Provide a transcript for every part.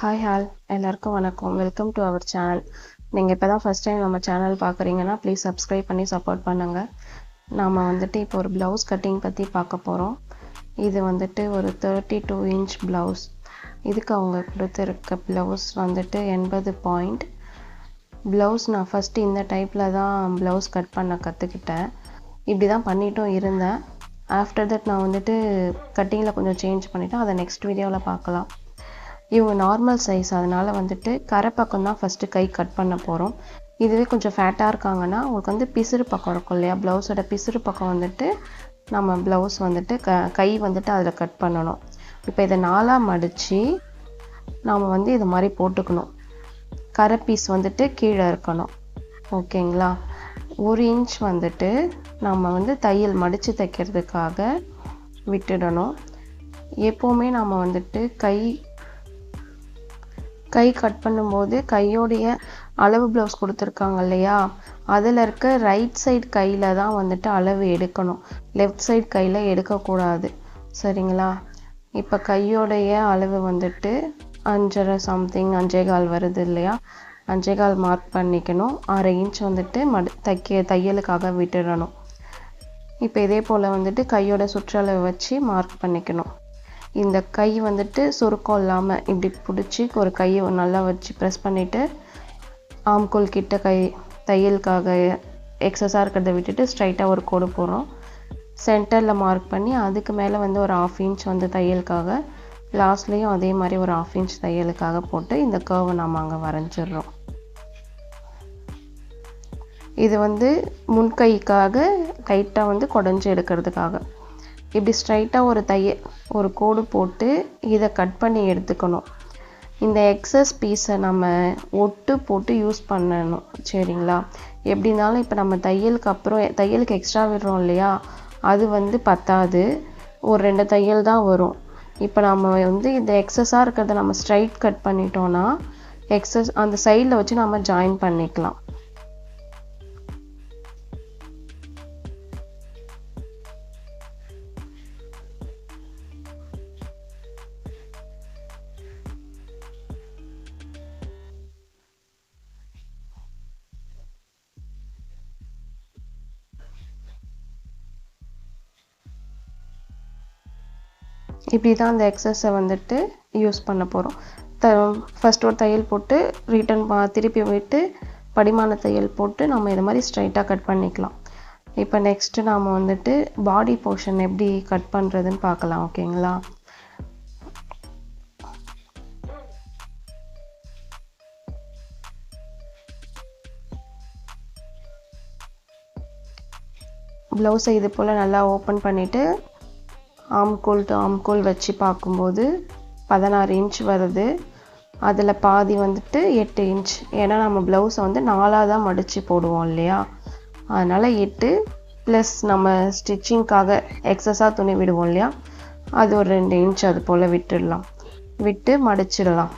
Hi hall எல்லாருக்கும் வணக்கம். Welcome to our channel நீங்கள் இப்போ தான் ஃபஸ்ட் டைம் நம்ம சேனல் பார்க்குறீங்கன்னா ப்ளீஸ் சப்ஸ்கிரைப் பண்ணி சப்போர்ட் பண்ணுங்கள் நாம் வந்துட்டு இப்போ ஒரு ப்ளவுஸ் கட்டிங் பற்றி பார்க்க போகிறோம் இது வந்துட்டு ஒரு தேர்ட்டி டூ இன்ச் ப்ளவுஸ் இதுக்கு அவங்க கொடுத்துருக்க ப்ளவுஸ் வந்துட்டு எண்பது பாயிண்ட் ப்ளவுஸ் நான் ஃபஸ்ட்டு இந்த டைப்பில் தான் ப்ளவுஸ் கட் பண்ண கற்றுக்கிட்டேன் இப்படி தான் பண்ணிட்டும் இருந்தேன். ஆஃப்டர் தட் நான் வந்துட்டு கட்டிங்கில் கொஞ்சம் சேஞ்ச் பண்ணிவிட்டேன் அதை நெக்ஸ்ட் வீடியோவில் பார்க்கலாம். இவங்க நார்மல் சைஸ் அதனால் வந்துட்டு கரை பக்கம் தான் ஃபஸ்ட்டு கை கட் பண்ண போகிறோம் இதுவே கொஞ்சம் ஃபேட்டாக இருக்காங்கன்னா அவங்களுக்கு வந்து பிசுறு பக்கம் இருக்கும் இல்லையா? ப்ளவுஸோட பிசுறு பக்கம் வந்துட்டு நம்ம ப்ளவுஸ் வந்துட்டு க கை வந்துட்டு அதில் கட் பண்ணணும். இப்போ இதை நாலாக மடித்து நாம் வந்து இது மாதிரி போட்டுக்கணும். கரை பீஸ் வந்துட்டு கீழே இருக்கணும். ஓகேங்களா ஒரு இன்ச் வந்துட்டு நம்ம வந்து தையல் மடித்து தைக்கிறதுக்காக விட்டுடணும். எப்போவுமே நம்ம வந்துட்டு கை கை கட் பண்ணும்போது கையோடைய அளவு ப்ளவுஸ் கொடுத்துருக்காங்க இல்லையா? அதில் இருக்க ரைட் சைடு கையில் தான் வந்துட்டு அளவு எடுக்கணும். லெஃப்ட் சைடு கையில் எடுக்கக்கூடாது. சரிங்களா? இப்போ கையோடைய அளவு வந்துட்டு அஞ்சரை சம்திங் அஞ்சே கால் வருது இல்லையா? அஞ்சே கால் மார்க் பண்ணிக்கணும். அரை இன்ச் வந்துட்டு மடு தைக்க தையலுக்காக விட்டுடணும் இப்போ இதே போல் வந்துட்டு கையோட சுற்றளவு வச்சு மார்க் பண்ணிக்கணும். இந்த கை வந்துட்டு சுருக்கம் இல்லாமல் இப்படி பிடிச்சி ஒரு கையை நல்லா வச்சு ப்ரெஸ் பண்ணிவிட்டு ஆம்கோல் கிட்ட கை தையலுக்காக எக்ஸஸாக இருக்கிறத விட்டுட்டு ஸ்ட்ரைட்டாக ஒரு கோடு போடுறோம். சென்டரில் மார்க் பண்ணி அதுக்கு மேலே வந்து ஒரு ஆஃப் இன்ச் வந்து தையலுக்காக லாஸ்ட்லேயும் அதே மாதிரி ஒரு ஆஃப் இன்ச் தையலுக்காக போட்டு இந்த கர்வை நாம் அங்கே வரைஞ்சிடுறோம். இது வந்து முன்கைக்காக டைட்டாக வந்து குடஞ்சி எடுக்கிறதுக்காக. இப்படி ஸ்ட்ரைட்டாக ஒரு தைய ஒரு கோடு போட்டு இதை கட் பண்ணி எடுத்துக்கணும். இந்த எக்ஸஸ் பீஸை நம்ம ஒட்டு போட்டு யூஸ் பண்ணணும் சரிங்களா? எப்படினாலும் இப்போ நம்ம தையலுக்கு அப்புறம் தையலுக்கு எக்ஸ்ட்ரா விடுறோம் இல்லையா? அது வந்து பத்தாது. ஒரு ரெண்டு தையல் தான் வரும். இப்போ நம்ம வந்து இந்த எக்ஸஸாக இருக்கிறத நம்ம ஸ்ட்ரைட் கட் பண்ணிட்டோன்னா எக்ஸஸ் அந்த சைடில் வச்சு நம்ம ஜாயின் பண்ணிக்கலாம். இப்படி தான் அந்த எக்ஸஸை வந்துட்டு யூஸ் பண்ண போகிறோம் த ஃபஸ்ட் ஒரு தையல் போட்டு ரிட்டன் பா திருப்பி விட்டு படிமான தையல் போட்டு நம்ம இது மாதிரி ஸ்ட்ரைட்டாக கட் பண்ணிக்கலாம். இப்போ நெக்ஸ்ட்டு நாம் வந்துட்டு பாடி போர்ஷன் எப்படி கட் பண்ணுறதுன்னு பார்க்கலாம் ஓகேங்களா ப்ளவுஸை இது போல் நல்லா ஓப்பன் பண்ணிவிட்டு ஆம்கோல் டு ஆம்கோல் வச்சு பார்க்கும்போது பதினாறு இன்ச் வருது. அதில் பாதி வந்துட்டு எட்டு இன்ச் ஏன்னா நம்ம ப்ளவுஸை வந்து நாலாக தான் மடித்து போடுவோம் இல்லையா? அதனால் எட்டு ப்ளஸ் நம்ம ஸ்டிச்சிங்க்காக எக்ஸஸாக துணி விடுவோம் இல்லையா? அது ஒரு ரெண்டு இன்ச் அது போல் விட்டுடலாம். விட்டு மடிச்சிடலாம்.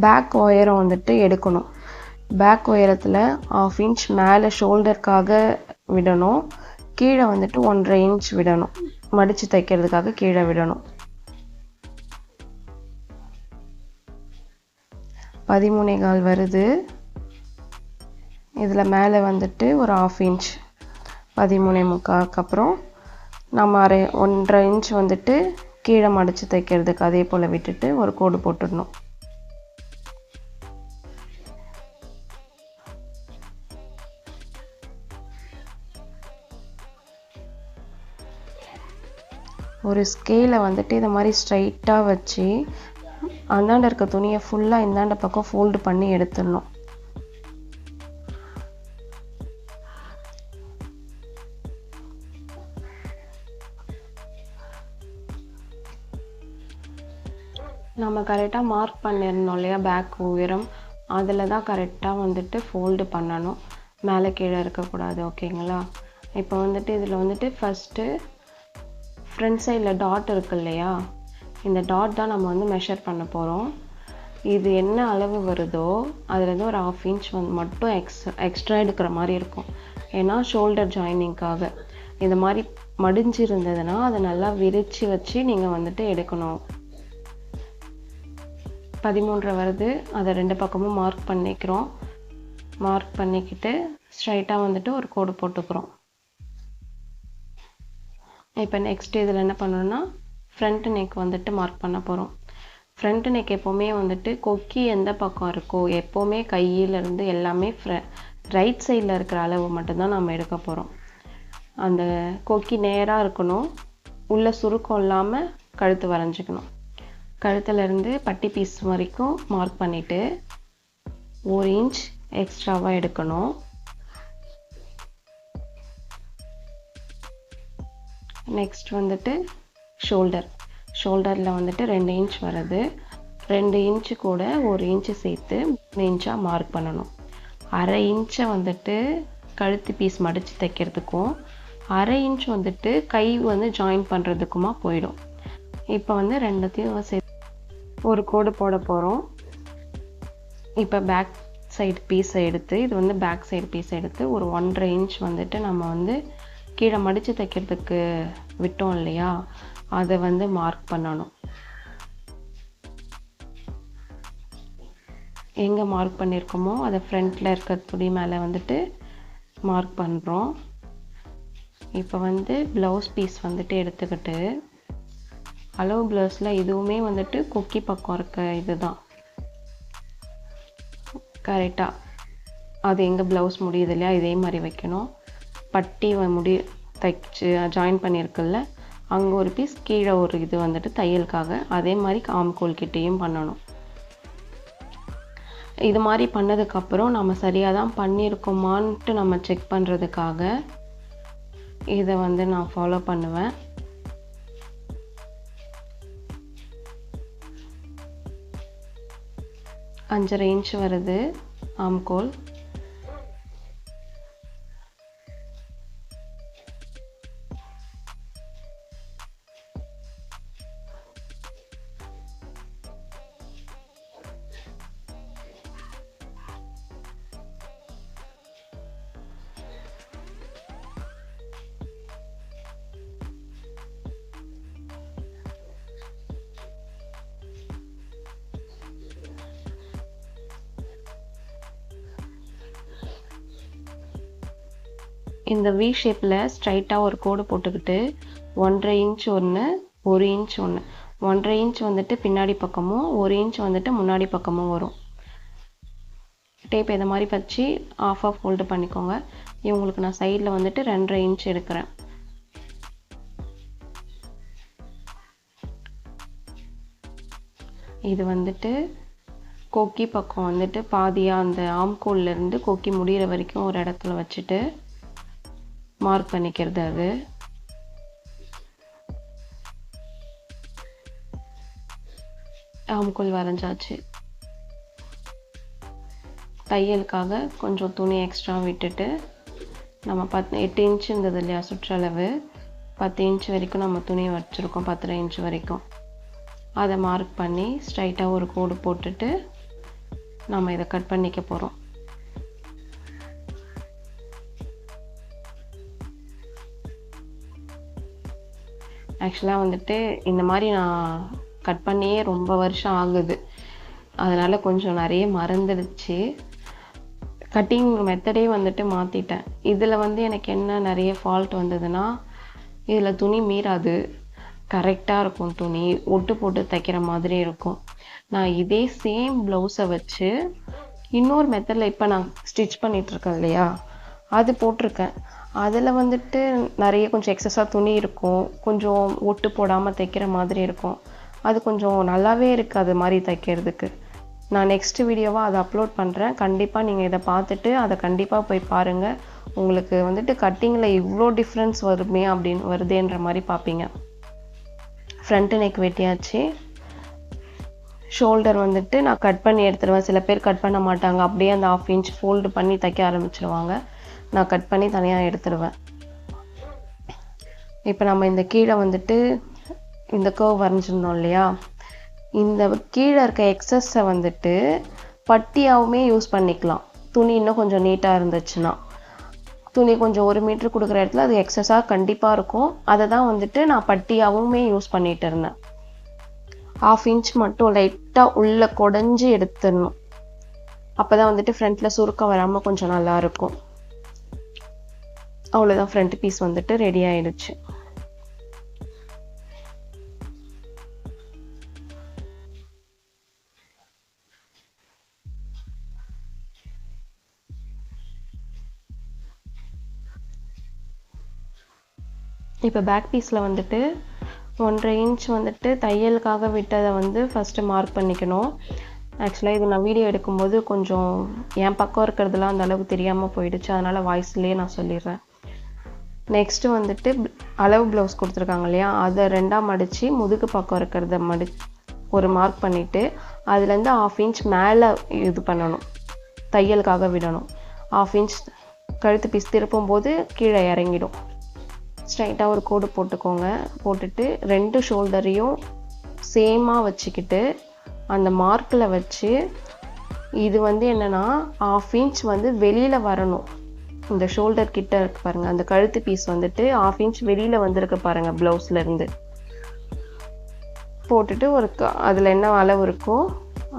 பேக் ஒயரம் வந்துட்டு எடுக்கணும். பேக் உயரத்தில் ஆஃப் இன்ச் மேலே ஷோல்டருக்காக விடணும். கீழே வந்துட்டு ஒன்றரை இன்ச் விடணும். மடித்து தைக்கிறதுக்காக கீழே விடணும். பதிமூணே கால் வருது. இதில் மேலே வந்துட்டு ஒரு ஆஃப் இன்ச் பதிமூணே முக்காக்கு அப்புறம் நம்ம அரை ஒன்றரை இன்ச் வந்துட்டு கீழே மடித்து தைக்கிறதுக்கு அதே போல் விட்டுட்டு ஒரு கோடு போட்டுடணும். ஒரு ஸ்கேலை வந்துட்டு இதை மாதிரி ஸ்ட்ரைட்டாக வச்சு அந்தாண்ட இருக்க துணியை ஃபுல்லாக இந்தாண்ட பக்கம் ஃபோல்டு பண்ணி எடுத்துடணும். நம்ம கரெக்டாக மார்க் பண்ணியிருந்தோம் இல்லையா பேக் உயரம். அதில் தான் கரெக்டாக வந்துட்டு ஃபோல்டு பண்ணணும். மேலே கீழே இருக்கக்கூடாது ஓகேங்களா இப்போ வந்துட்டு இதில் வந்துட்டு ஃபஸ்ட்டு ஃப்ரண்ட் சைடில் டாட் இருக்கு இல்லையா? இந்த டாட் தான் நம்ம வந்து மெஷர் பண்ண போகிறோம் இது என்ன அளவு வருதோ அதுலேருந்து ஒரு ஆஃப் இன்ச் வந்து மட்டும் எக்ஸ் எக்ஸ்ட்ரா எடுக்கிற மாதிரி இருக்கும். ஏன்னா ஷோல்டர் ஜாயினிங்க்காக இந்த மாதிரி மடிஞ்சு இருந்ததுன்னா அதை நல்லா விரித்து வச்சு நீங்கள் வந்துட்டு எடுக்கணும். பதிமூன்றரை வருது. அதை ரெண்டு பக்கமும் மார்க் பண்ணிக்கிறோம். மார்க் பண்ணிக்கிட்டு ஸ்ட்ரைட்டாக வந்துட்டு ஒரு கோடு போட்டுக்கிறோம். இப்போ நெக்ஸ்ட் இதில் என்ன பண்ணணும்னா ஃப்ரண்ட் நெக் வந்துட்டு மார்க் பண்ண போகிறோம் ஃப்ரண்ட் நெக் எப்போவுமே வந்துட்டு கொக்கி எந்த பக்கம் இருக்கோ எப்போவுமே கையிலேருந்து எல்லாமே ஃப்ர ரைட் சைடில் இருக்கிற அளவு மட்டும்தான் நம்ம எடுக்க போகிறோம் அந்த கொக்கி நேராக இருக்கணும் உள்ள சுருக்கம் இல்லாமல் கழுத்து வரைஞ்சிக்கணும். கழுத்துலேருந்து பட்டி பீஸ் வரைக்கும் மார்க் பண்ணிவிட்டு ஒரு இன்ச் எக்ஸ்ட்ராவாக எடுக்கணும். நெக்ஸ்ட் வந்துட்டு ஷோல்டர் ஷோல்டரில் வந்துட்டு ரெண்டு இன்ச் வருது ரெண்டு இன்ச்சு கூட ஒரு இன்ச்சு சேர்த்து மூணு இன்ச்சாக மார்க் பண்ணணும். அரை இன்ச்சை வந்துட்டு கழுத்து பீஸ் மடித்து தைக்கிறதுக்கும் அரை இன்ச் வந்துட்டு கை வந்து ஜாயின் பண்ணுறதுக்குமா போயிடும். இப்போ வந்து ரெண்டுத்தையும் சேர்த்து ஒரு கோடு போட போகிறோம் இப்போ பேக் சைடு பீஸை எடுத்து இது வந்து பேக் சைடு பீஸை எடுத்து ஒரு ஒன்றரை இன்ச் வந்துட்டு நம்ம வந்து கீழே மடித்து தைக்கிறதுக்கு விட்டோம் இல்லையா? அதை வந்து மார்க் பண்ணணும். எங்கே மார்க் பண்ணியிருக்கோமோ அதை ஃப்ரண்ட்டில் இருக்கிற துணி மேலே வந்துட்டு மார்க் பண்ணுறோம் இப்போ வந்து ப்ளவுஸ் பீஸ் வந்துட்டு எடுத்துக்கிட்டு அளவு ப்ளவுஸில் இதுவுமே வந்துட்டு கொக்கி பக்கம் இருக்க இதுதான். கரெக்டாக அது எங்கே ப்ளவுஸ் முடியுது இல்லையா? இதே மாதிரி வைக்கணும். பட்டி முடி தைச்சு ஜாயின் பண்ணியிருக்குல்ல அங்கே ஒரு பீஸ் கீழே ஒரு இது வந்துட்டு தையலுக்காக அதே மாதிரி ஆம்கோல் கிட்டேயும் பண்ணணும். இது மாதிரி பண்ணதுக்கப்புறம் நம்ம சரியாக தான் பண்ணியிருக்கோமான்ட்டு நம்ம செக் பண்ணுறதுக்காக இதை வந்து நான் ஃபாலோ பண்ணுவேன். அஞ்சரை இன்ச் வருது ஆம்கோல் இந்த வி ஷேப்பில் ஸ்ட்ரைட்டாக ஒரு கோடு போட்டுக்கிட்டு ஒன்றரை இன்ச் ஒன்று ஒரு இன்ச் ஒன்று ஒன்றரை இன்ச் வந்துட்டு பின்னாடி பக்கமும் ஒரு இன்ச் வந்துட்டு முன்னாடி பக்கமும் வரும். டேப் இதை மாதிரி வச்சு ஆஃப் ஆஃப் ஃபோல்டு பண்ணிக்கோங்க. இவங்களுக்கு நான் சைடில் வந்துட்டு ரெண்டரை இன்ச் எடுக்கிறேன். இது வந்துட்டு கொக்கி பக்கம் வந்துட்டு பாதியாக அந்த ஆம்கோல்லேருந்து கொக்கி முடிகிற வரைக்கும் ஒரு இடத்துல வச்சுட்டு மார்க் பண்ணிக்கிறது அது. ஆம்குள் வரைஞ்சாச்சு. தையலுக்காக கொஞ்சம் துணி எக்ஸ்ட்ரா விட்டுட்டு நம்ம பத் எட்டு இன்ச் இருந்தது இல்லையா சுற்றளவு. பத்து இன்ச் வரைக்கும் நம்ம துணி வச்சுருக்கோம் பத்தரை இன்ச் வரைக்கும். அதை மார்க் பண்ணி ஸ்ட்ரைட்டாக ஒரு கோடு போட்டுட்டு நம்ம இதை கட் பண்ணிக்க போகிறோம் ஆக்சுவலாக வந்துட்டு இந்த மாதிரி நான் கட் பண்ணியே ரொம்ப வருஷம் ஆகுது. அதனால் கொஞ்சம் நிறைய மறந்துடுச்சு. கட்டிங் மெத்தடே வந்துட்டு மாற்றிட்டேன் இதில் வந்து எனக்கு என்ன நிறைய ஃபால்ட் வந்ததுன்னா இதில் துணி மீறாது. கரெக்டாக இருக்கும் துணி. ஒட்டு போட்டு தைக்கிற மாதிரி இருக்கும். நான் இதே சேம் ப்ளவுஸை வச்சு இன்னொரு மெத்தடில் இப்போ நான் ஸ்டிச் பண்ணிகிட்ருக்கேன் இல்லையா? அது போட்டிருக்கேன். அதில் வந்துட்டு நிறைய கொஞ்சம் எக்ஸஸாக துணி இருக்கும். கொஞ்சம் ஒட்டு போடாமல் தைக்கிற மாதிரி இருக்கும். அது கொஞ்சம் நல்லாவே இருக்குது அது மாதிரி தைக்கிறதுக்கு. நான் நெக்ஸ்ட் வீடியோவாக அதை அப்லோட் பண்ணுறேன் கண்டிப்பாக நீங்கள் இதை பார்த்துட்டு அதை கண்டிப்பாக போய் பாருங்கள் உங்களுக்கு வந்துட்டு கட்டிங்கில் இவ்வளோ டிஃப்ரென்ஸ் வருமே அப்படின்னு வருதேன்ற மாதிரி பார்ப்பீங்க. ஃப்ரண்ட்டு நெக் வெட்டியாச்சு. ஷோல்டர் வந்துட்டு நான் கட் பண்ணி எடுத்துருவேன். சில பேர் கட் பண்ண மாட்டாங்க. அப்படியே அந்த ஆஃப் இன்ச் ஃபோல்டு பண்ணி தைக்க ஆரம்பிச்சிருவாங்க. நான் கட் பண்ணி தனியாக எடுத்துடுவேன் இப்போ நம்ம இந்த கீழே வந்துட்டு இந்த கர்வ் வரைஞ்சிருந்தோம் இல்லையா? இந்த கீழே இருக்க எக்ஸஸை வந்துட்டு பட்டியாகவுமே யூஸ் பண்ணிக்கலாம். துணி இன்னும் கொஞ்சம் நீட்டாக இருந்துச்சுன்னா. துணி கொஞ்சம் ஒரு மீட்ரு கொடுக்குற இடத்துல அது எக்ஸஸாக கண்டிப்பாக இருக்கும். அதை தான் வந்துட்டு நான் பட்டியாகவுமே யூஸ் பண்ணிட்டு இருந்தேன். ஆஃப் இன்ச் மட்டும் லைட்டாக உள்ளே குடஞ்சி எடுத்துடணும். அப்போ தான் வந்துட்டு ஃப்ரண்ட்டில் சுருக்கம் வராமல் கொஞ்சம் நல்லாயிருக்கும் அவ்வளோதான் ஃப்ரண்ட் பீஸ் வந்துட்டு ரெடி ஆயிடுச்சு. இப்போ பேக் பீஸில் வந்துட்டு ஒன்றரை இன்ச் வந்துட்டு தையலுக்காக விட்டதை வந்து ஃபஸ்ட்டு மார்க் பண்ணிக்கணும். ஆக்சுவலாக இது நான் வீடியோ எடுக்கும்போது கொஞ்சம் என் பக்கம் இருக்கிறதுலாம் அந்த அளவுக்கு தெரியாமல் போயிடுச்சு. அதனால் வாய்ஸ்லேயே நான் சொல்லிடுறேன். நெக்ஸ்ட்டு வந்துட்டு அளவு ப்ளவுஸ் கொடுத்துருக்காங்க இல்லையா? அதை ரெண்டாக மடித்து முதுகு பக்கம் இருக்கிறத மடி ஒரு மார்க் பண்ணிவிட்டு அதுலேருந்து ஆஃப் இன்ச் மேலே இது பண்ணணும். தையலுக்காக விடணும். ஆஃப் இன்ச் கழுத்து பீஸ் திருப்பும் போது கீழே இறங்கிடும். ஸ்ட்ரைட்டாக ஒரு கோடு போட்டுக்கோங்க. போட்டுட்டு ரெண்டு ஷோல்டரையும் சேமாக வச்சுக்கிட்டு அந்த மார்க்கில் வச்சு இது வந்து என்னென்னா ஆஃப் இன்ச் வந்து வெளியில் வரணும். இந்த ஷோல்டர் கிட்ட இருக்கு பாருங்கள் அந்த கழுத்து பீஸ் வந்துட்டு ஆஃப் இன்ச் வெளியில் வந்திருக்கு பாருங்கள் ப்ளவுஸ்லேருந்து போட்டுட்டு ஒரு அதில் என்ன அளவு இருக்கோ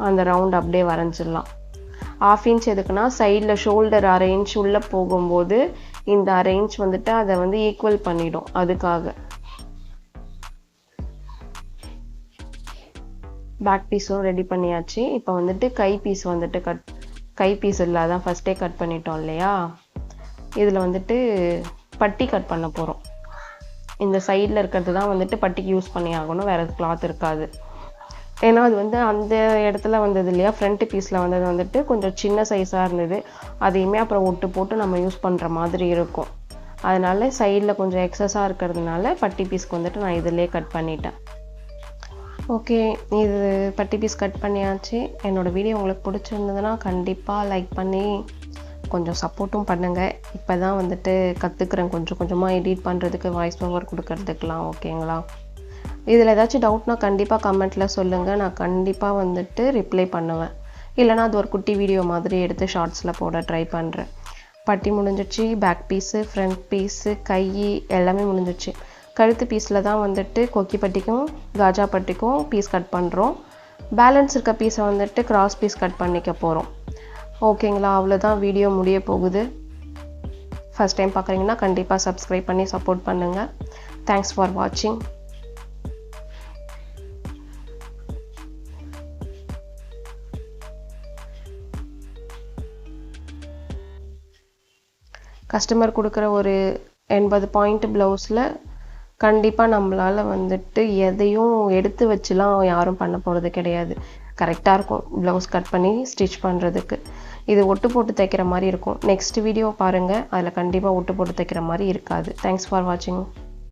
அந்த ரவுண்ட் அப்படியே வரைஞ்சிடலாம். ஆஃப் இன்ச் எதுக்குன்னா சைடில் ஷோல்டர் அரை இன்ச் உள்ளே போகும்போது இந்த அரை இன்ச் வந்துட்டு அதை வந்து ஈக்குவல் பண்ணிடும் அதுக்காக. பேக் பீஸும் ரெடி பண்ணியாச்சு. இப்போ வந்துட்டு கை பீஸ் வந்துட்டு கட் கை பீஸ் இல்லை அதான் ஃபஸ்ட்டே கட் பண்ணிட்டோம் இல்லையா? இதில் வந்துட்டு பட்டி கட் பண்ண போகிறோம் இந்த சைடில் இருக்கிறது தான் வந்துட்டு பட்டிக்கு யூஸ் பண்ணி ஆகணும். வேறு கிளாத் இருக்காது. ஏன்னா அது வந்து அந்த இடத்துல வந்தது இல்லையா? ஃப்ரண்ட் பீஸில் வந்தது வந்துட்டு கொஞ்சம் சின்ன சைஸாக இருந்தது. அதையுமே அப்புறம் ஒட்டு போட்டு நம்ம யூஸ் பண்ணுற மாதிரி இருக்கும். அதனால் சைடில் கொஞ்சம் எக்ஸஸாக இருக்கிறதுனால பட்டி பீஸ்க்கு வந்துட்டு நான் இதிலே கட் பண்ணிட்டேன். ஓகே இது பட்டி பீஸ் கட் பண்ணியாச்சு. என்னோடய வீடியோ உங்களுக்கு பிடிச்சிருந்ததுன்னா கண்டிப்பாக லைக் பண்ணி கொஞ்சம் சப்போர்ட்டும் பண்ணுங்கள் இப்போ தான் வந்துட்டு கற்றுக்குறேன் கொஞ்சம் கொஞ்சமாக எடிட் பண்ணுறதுக்கு வாய்ஸ் ஓவர் கொடுக்கறதுக்கெலாம் ஓகேங்களா இதில் ஏதாச்சும் டவுட்னா கண்டிப்பாக கமெண்ட்டில் சொல்லுங்கள் நான் கண்டிப்பாக வந்துட்டு ரிப்ளை பண்ணுவேன். இல்லைனா அது ஒரு குட்டி வீடியோ மாதிரி எடுத்து ஷார்ட்ஸில் போட ட்ரை பண்ணுறேன் பட்டி முடிஞ்சிச்சு பேக் பீஸு ஃப்ரண்ட் பீஸு கை எல்லாமே முடிஞ்சிச்சு கழுத்து பீஸில் தான் வந்துட்டு கொக்கி பட்டிக்கும் காஜா பட்டிக்கும் பீஸ் கட் பண்ணுறோம் பேலன்ஸ் இருக்க பீஸை வந்துட்டு கிராஸ் பீஸ் கட் பண்ணிக்க போகிறோம் ஓகேங்களா அவ்வளோதான் வீடியோ முடிய போகுது. ஃபஸ்ட் டைம் பார்க்குறீங்கன்னா கண்டிப்பாக சப்ஸ்கிரைப் பண்ணி சப்போர்ட் பண்ணுங்கள் தேங்க்ஸ் ஃபார் வாட்சிங் கஸ்டமர் கொடுக்குற ஒரு எண்பது பாயிண்ட் ப்ளவுஸில் கண்டிப்பாக நம்மளால் வந்துட்டு எதையும் எடுத்து வச்சுலாம் யாரும் பண்ண போகிறது கிடையாது. கரெக்டாக இருக்கும். ப்ளவுஸ் கட் பண்ணி ஸ்டிச் பண்ணுறதுக்கு இது ஒட்டு போட்டு தைக்கிற மாதிரி இருக்கும். நெக்ஸ்ட் வீடியோ பாருங்கள் அதில் கண்டிப்பாக ஒட்டு போட்டு தைக்கிற மாதிரி இருக்காது. தேங்க்ஸ் ஃபார் வாட்சிங்